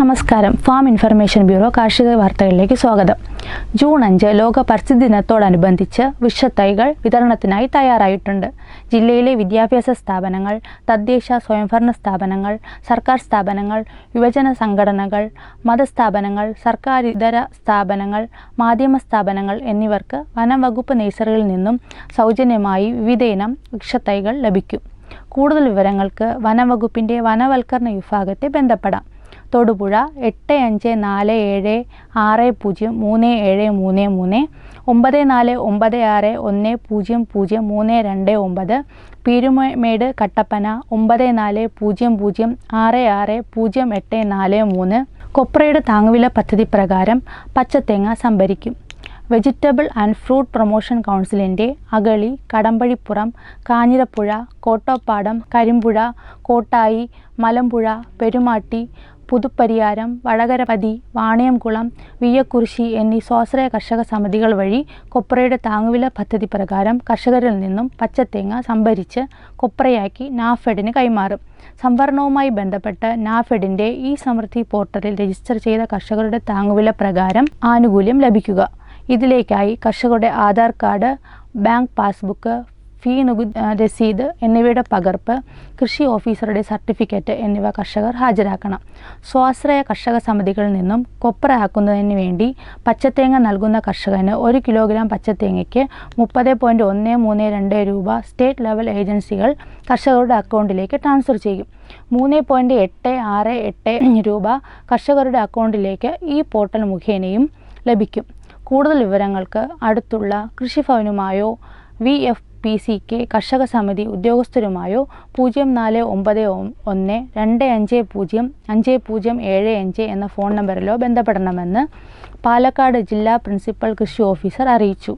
നമസ്കാരം. Farm information bureau കാർഷിക വാർത്തകളിലേക്ക് സ്വാഗതം. ജൂൺ അഞ്ച് ലോക പരിസ്ഥിതി ദിനത്തോടനുബന്ധിച്ച് വിഷത്തൈകൾ വിതരണത്തിനായി തയ്യാറായിട്ടുണ്ട്. ജില്ലയിലെ വിദ്യാഭ്യാസ സ്ഥാപനങ്ങൾ തദ്ദേശ സ്വയംഭരണ സ്ഥാപനങ്ങൾ സർക്കാർ സ്ഥാപനങ്ങൾ യുവജന സംഘടനകൾ മതസ്ഥാപനങ്ങൾ സർക്കാർ ഇതര സ്ഥാപനങ്ങൾ മാധ്യമ സ്ഥാപനങ്ങൾ എന്നിവർക്ക് വനം വകുപ്പ് നിന്നും സൗജന്യമായി വിവിധയിനം വൃക്ഷത്തൈകൾ ലഭിക്കും. കൂടുതൽ വിവരങ്ങൾക്ക് വനംവകുപ്പിന്റെ വനവൽക്കരണ വിഭാഗത്തെ ബന്ധപ്പെടാം. തൊടുപുഴ എട്ട് അഞ്ച് നാല് ഏഴ് ആറ് പൂജ്യം മൂന്ന് ഏഴ് മൂന്ന് മൂന്ന് ഒമ്പത് നാല് ഒമ്പത് ആറ് ഒന്ന് പൂജ്യം പൂജ്യം മൂന്ന് രണ്ട് ഒമ്പത് പീരുമേട് കട്ടപ്പന ഒമ്പത് നാല് പൂജ്യം പൂജ്യം ആറ് ആറ് പൂജ്യം എട്ട് നാല് മൂന്ന്. കൊപ്രയുടെ താങ്ങുവില പദ്ധതി പ്രകാരം പച്ചത്തേങ്ങ സംഭരിക്കും. വെജിറ്റബിൾ ആൻഡ് ഫ്രൂട്ട് പ്രൊമോഷൻ കൗൺസിലിന്റെ അഗളി കടമ്പഴിപ്പുറം കാഞ്ഞിരപ്പുഴ കോട്ടോപ്പാടം കരിമ്പുഴ കോട്ടായി മലമ്പുഴ പെരുമാട്ടി പുതുപ്പരിയാരം വടകരപതി വാണയംകുളം വിയ്യക്കുറിശി എന്നീ സ്വാശ്രയ കർഷക സമിതികൾ വഴി കൊപ്രയുടെ താങ്ങുവില പദ്ധതി പ്രകാരം കർഷകരിൽ നിന്നും പച്ചത്തേങ്ങ സംഭരിച്ച് കൊപ്രയാക്കി നാഫെഡിന് കൈമാറും. സംവരണവുമായി ബന്ധപ്പെട്ട് നാഫെഡിന്റെ ഈ സമൃദ്ധി പോർട്ടലിൽ രജിസ്റ്റർ ചെയ്ത കർഷകരുടെ താങ്ങുവില പ്രകാരം ആനുകൂല്യം ലഭിക്കുക. ഇതിലേക്കായി കർഷകരുടെ ആധാർ കാർഡ് ബാങ്ക് പാസ്ബുക്ക് ഫീ നികു രസീത് എന്നിവയുടെ പകർപ്പ് കൃഷി ഓഫീസറുടെ സർട്ടിഫിക്കറ്റ് എന്നിവ കർഷകർ ഹാജരാക്കണം. സ്വാശ്രയ കർഷക സമിതികളിൽ നിന്നും കൊപ്ര ആക്കുന്നതിന് വേണ്ടി പച്ചത്തേങ്ങ നൽകുന്ന കർഷകന് ഒരു കിലോഗ്രാം പച്ചത്തേങ്ങയ്ക്ക് മുപ്പത് പോയിന്റ് ഒന്ന് മൂന്ന് രണ്ട് രൂപ സ്റ്റേറ്റ് ലെവൽ ഏജൻസികൾ കർഷകരുടെ അക്കൗണ്ടിലേക്ക് ട്രാൻസ്ഫർ ചെയ്യും. മൂന്ന് പോയിന്റ് എട്ട് ആറ് എട്ട് രൂപ കർഷകരുടെ അക്കൗണ്ടിലേക്ക് ഈ പോർട്ടൽ മുഖേനയും ലഭിക്കും. കൂടുതൽ വിവരങ്ങൾക്ക് അടുത്തുള്ള കൃഷിഭവനുമായോ V F P C K കർഷക സമിതി ഉദ്യോഗസ്ഥരുമായോ പൂജ്യം നാല് ഒമ്പത് ഒന്ന് രണ്ട് അഞ്ച് പൂജ്യം അഞ്ച് പൂജ്യം ഏഴ് അഞ്ച് എന്ന ഫോൺ നമ്പറിലോ ബന്ധപ്പെടണമെന്ന് പാലക്കാട് ജില്ലാ പ്രിൻസിപ്പൽ കൃഷി ഓഫീസർ അറിയിച്ചു.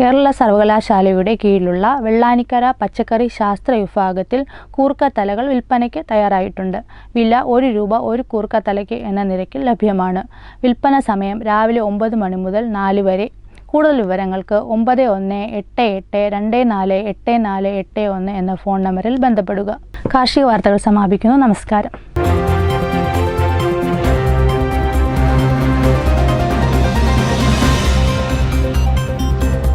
കേരള സർവകലാശാലയുടെ കീഴിലുള്ള വെള്ളാനിക്കര പച്ചക്കറി ശാസ്ത്ര വിഭാഗത്തിൽ കൂർക്കത്തലകൾ വിൽപ്പനയ്ക്ക് തയ്യാറായിട്ടുണ്ട്. വില ഒരു രൂപ ഒരു കൂർക്കത്തലയ്ക്ക് എന്ന നിരക്കിൽ ലഭ്യമാണ്. വിൽപ്പന സമയം രാവിലെ ഒമ്പത് മണി മുതൽ നാല് വരെ. കൂടുതൽ വിവരങ്ങൾക്ക് ഒമ്പത് ഒന്ന് എട്ട് എട്ട് രണ്ട് നാല് എട്ട് നാല് എട്ട് ഒന്ന് എന്ന ഫോൺ നമ്പറിൽ ബന്ധപ്പെടുക. കാർഷിക വാർത്തകൾ സമാപിക്കുന്നു. നമസ്കാരം.